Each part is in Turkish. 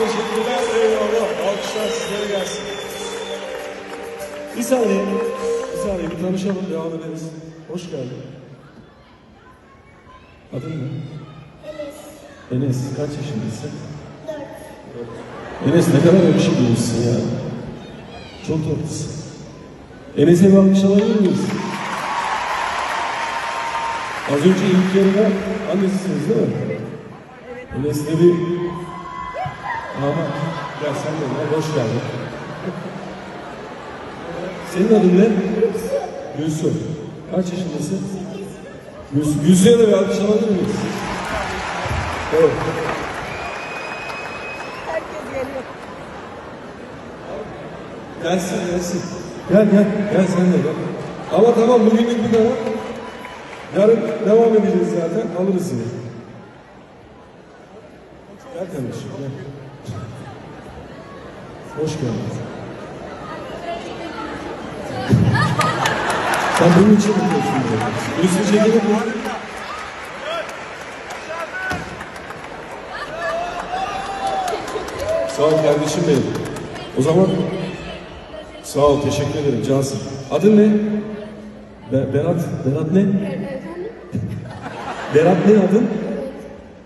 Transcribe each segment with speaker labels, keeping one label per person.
Speaker 1: teşekkürler. Eyvallah. Alkışlar sizlere gelsin. Bir saniye. Bir saniye. Bir tanışalım. Devam ederiz. Hoş geldin. Adın ne? Enes. Enes. Kaç yaşındasın? Enes ne kadar yakışıklıymışsın ya. Çok tatlısın. Enes'e bir alkış alabilir miyiz? Az önce ilk yarıda annesisiniz değil mi? Enes dedi, Aha, gel sen de gel, hoş geldin. Senin adın ne? Gülsüm. Kaç yaşındasın? Gülsüm. Gülsüm'e de bir alkış alabilir miyiz? Evet.
Speaker 2: Herkes geliyor.
Speaker 1: Gelsin, gelsin. Gel, gel, gel sen de gel. Ama tamam, bugünlük bu kadar. Yarın devam edeceğiz zaten, alırız yine. Gel kardeşim. Hoş geldin. Sen bunun için mi diyorsun? Birisi çekelim mi? Sağ ol kardeşim benim. O zaman sağ ol, teşekkür ederim Cansın. Adın ne? Be- Berat. Berat ne? Berat ne adın?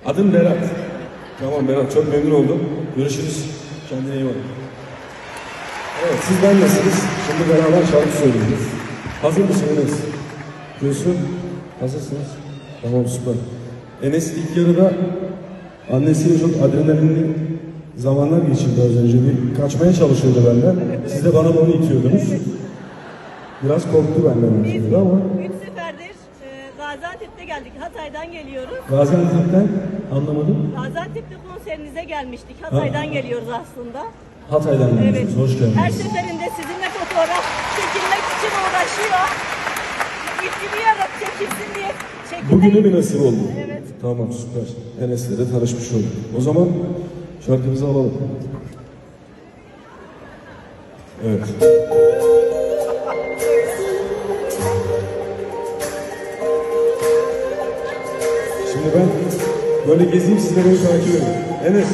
Speaker 1: Adın Berat. Tamam Berat, çok memnun oldum. Görüşürüz. Kendine iyi bak. Evet, sizler nasılsınız? Şimdi beraber şarkı söyleyeceğiz. Hazır mısınız? Gülsün, hazırsınız. Tamam, süper. Enes ilk yarıda annesiyle çok adrenalinli zamanlar geçirdi az önce. Bir kaçmaya çalışıyordu benden. Siz de bana onu itiyordunuz. Biraz korktu benden
Speaker 2: Biz
Speaker 1: önce ama
Speaker 2: üç seferdir e, Gaziantep'te geldik. Hatay'dan geliyoruz.
Speaker 1: Gaziantep'ten anlamadım.
Speaker 2: Gaziantep'te konserinize gelmiştik. Hatay'dan geliyoruz aslında.
Speaker 1: Hatay'dan
Speaker 2: Evet.
Speaker 1: geliyorsunuz. Hoş geldiniz.
Speaker 2: Her seferinde sizinle fotoğraf çekilmek için uğraşıyor. İttiriyorum çekilsin diye. Çekilmek
Speaker 1: Bugünü mü nasip oldu?
Speaker 2: Evet.
Speaker 1: Tamam süper. Enes'le de tanışmış olduk. O zaman şarkımızı alalım. Evet. Şimdi ben böyle gezeyim siz de beni takip edin. Enes.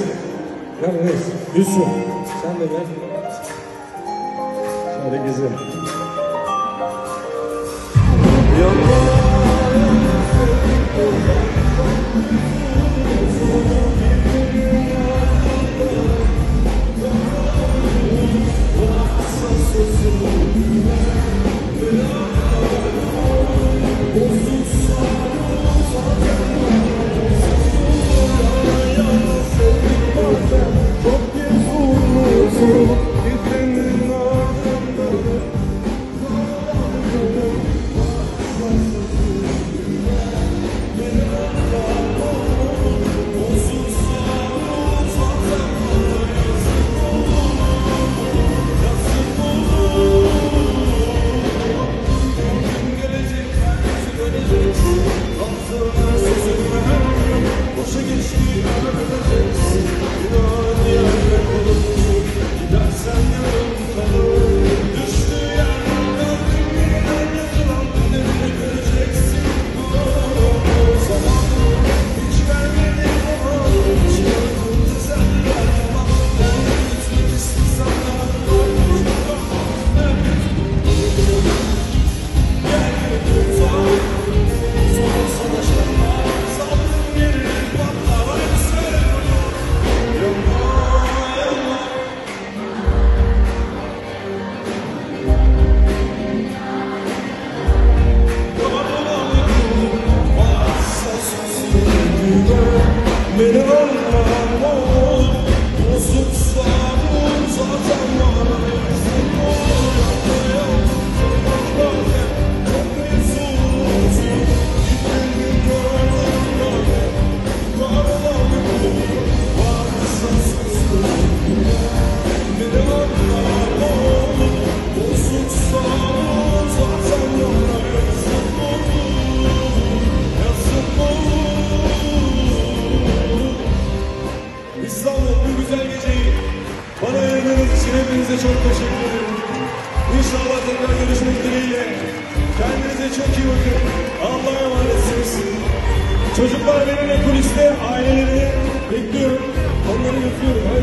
Speaker 1: Gel Enes. Gülsün. Sen de gel. Şöyle gezelim. Beni Oh, hepinize çok teşekkür ederim. İnşallah tekrar görüşmek dileğiyle. Kendinize çok iyi bakın. Allah'a emanetsiniz. Çocuklar benimle kuliste ailelerini bekliyorum. Onları yapıyorum.